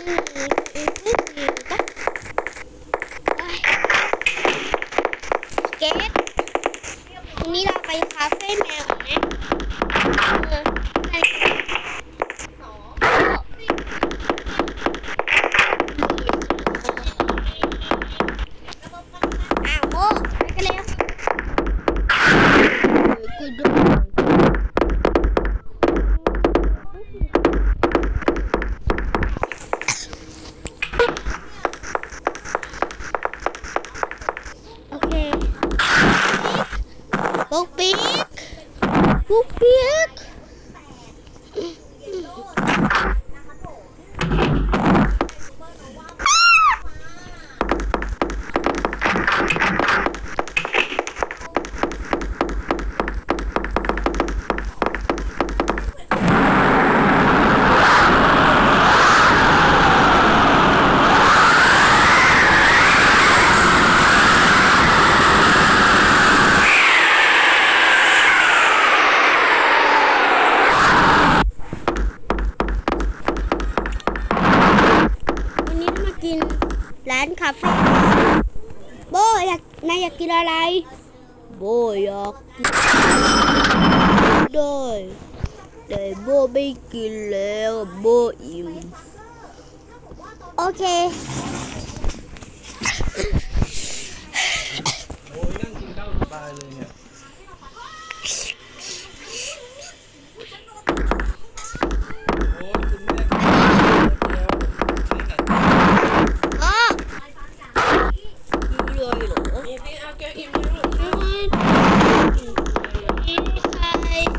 เกตวันนี้เราไปคาเฟ่แมวไหมเอออ้าวโมไปกันเร็วกูดูโอเคปุ๊กปิ๊กปุ๊กปิ๊ก วันนี้เรามากินร้านคาเฟ่โบอยากนายอยากกินอะไร โบอยากกินได้ แต่โบไม่กินแล้วโบอิ่ม โอเคโอ้ยนั่งกินข้าวสบายเลยเนี่ยโอ้ยคุณแม่กินข้าวแล้วนี่ไง อ๋อกินเลยเหรอ นี่นี่เอาแกอิ่มแล้ว ลูก กินไข่ สาว หนึ่ง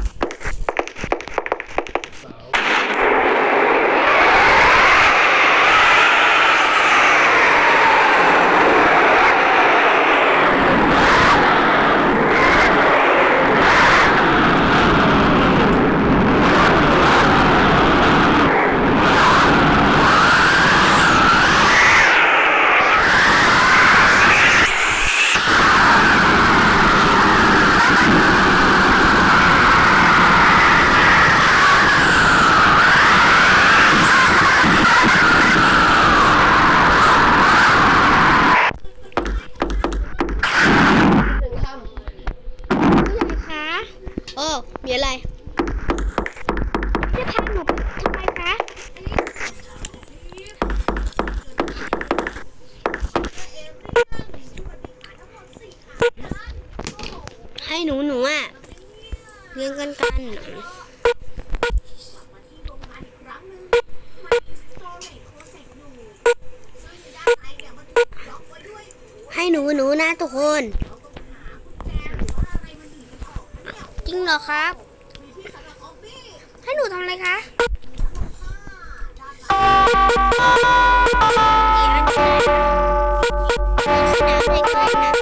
ค ผู้ใหญ่คะโอ้ มีอะไรจะพาหนูทำไมคะให้หนูหนูอะเรียนกันกันให้หนูหนูนะทุกคน จริงเหรอครับ ให้หนูทำอะไรคะกี่อันเลยสนามเด็กเลยนะ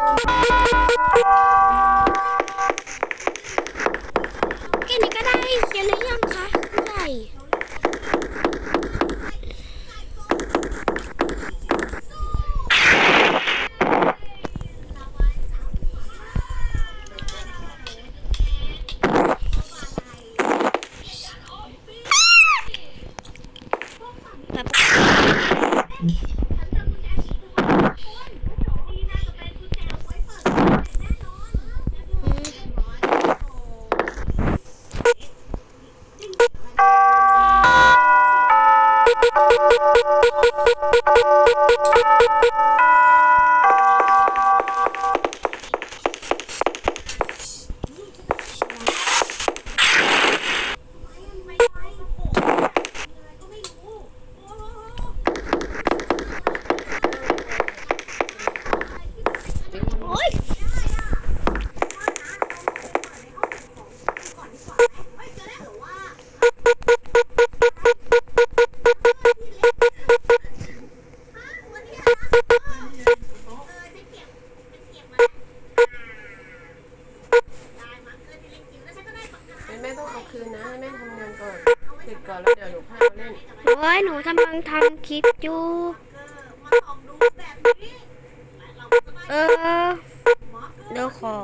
เดี๋ยวขอ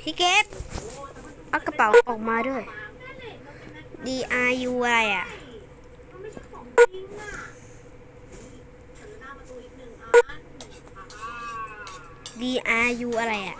พี่เก็บเอากระเป๋าออกมาด้วย D I U อะไรอะ DRU อะไรอะ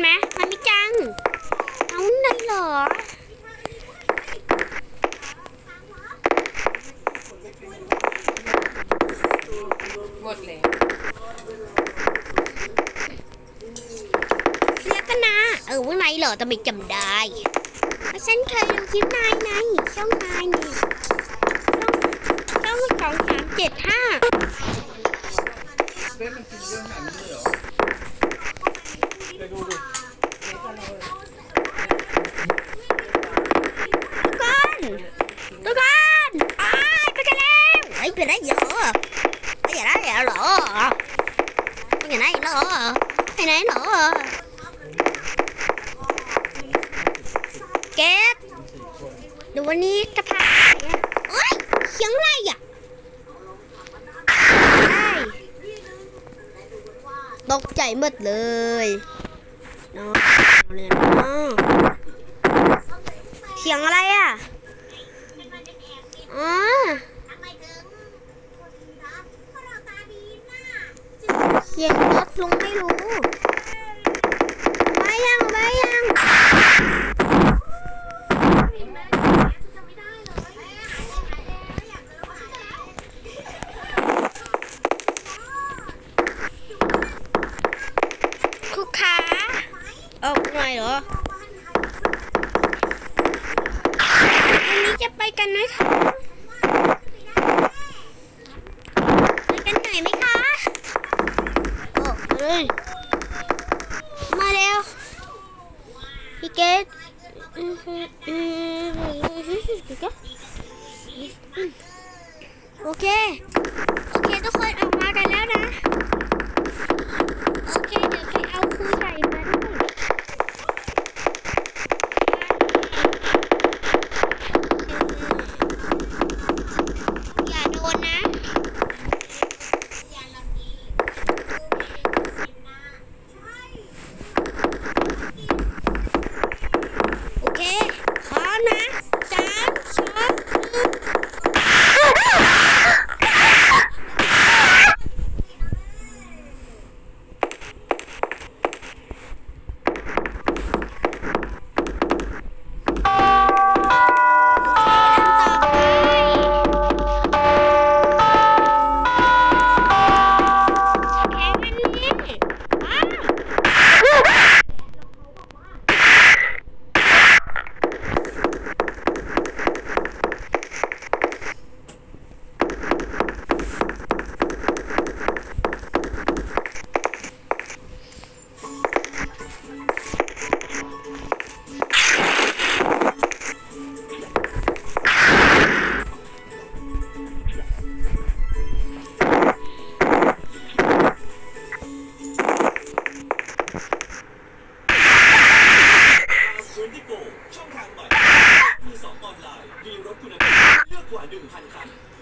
ไหมมันไม่จังเอานั่นเหรอหมดเลยแล้วก็นะเออว่าไงเหรอแต่ไม่จำได้เพราะฉันเคยดูคลิปนายในช่องนายนี่ช่องช่องสองสามเจ็ดห้าเบสมันกินเรื่องอาหารนี่เหรอไปดูดู ทุกคนทุกคนไปไปกันแล้วไอ้ยไปได้เหรอไปไหนเหรอไปไหนเหรอไปไหนเหรอเกดดูวันนี้จะพาไปไหนอะเอ้ยเสียงอะไรอะตกใจหมดเลย เลยนเนาะเสียงอะไรอะอ๋อเสียงรถลุงไม่รู้ไปยังไปยังคุกขา ออกหน่อยเหรอ วันนี้จะไปกันไหมคะไปกันไหนไหมคะโอ้เอ้ยมาเร็วพี่เกดอืมอืมอืมโอเค โอเค ทุกคนออกมากันแล้วนะ โอเค เดี๋ยวไปเอาครูใหญ่มาด้วยอย่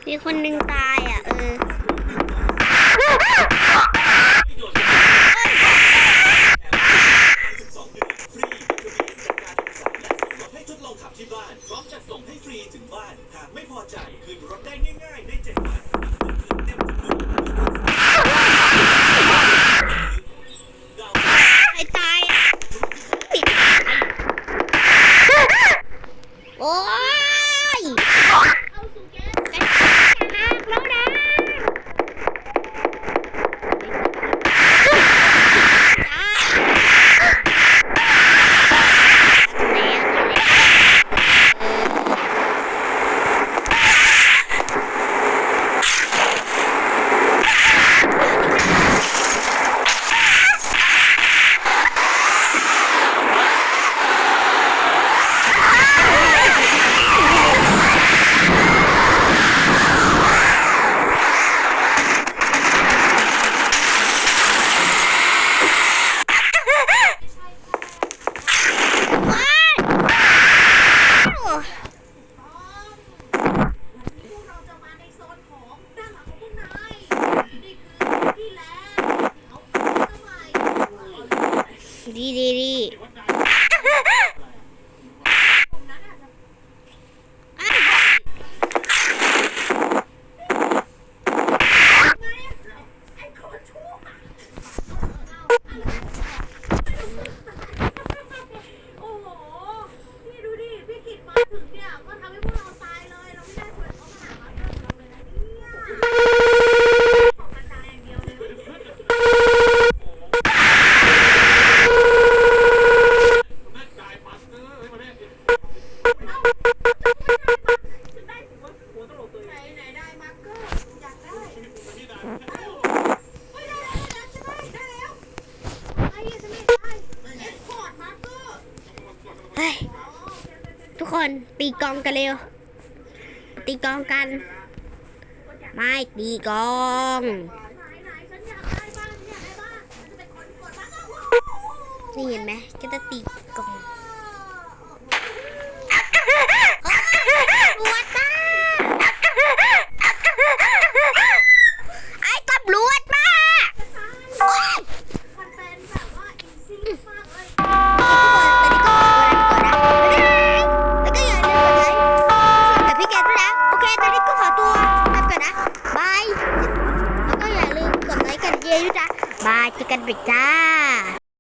มีคนหนึ่งตายอะ เออ รี่ คนตีกองกันเร็ว ตีกองกัน ไม่ตีกองนี่เห็นไหมก็จะตี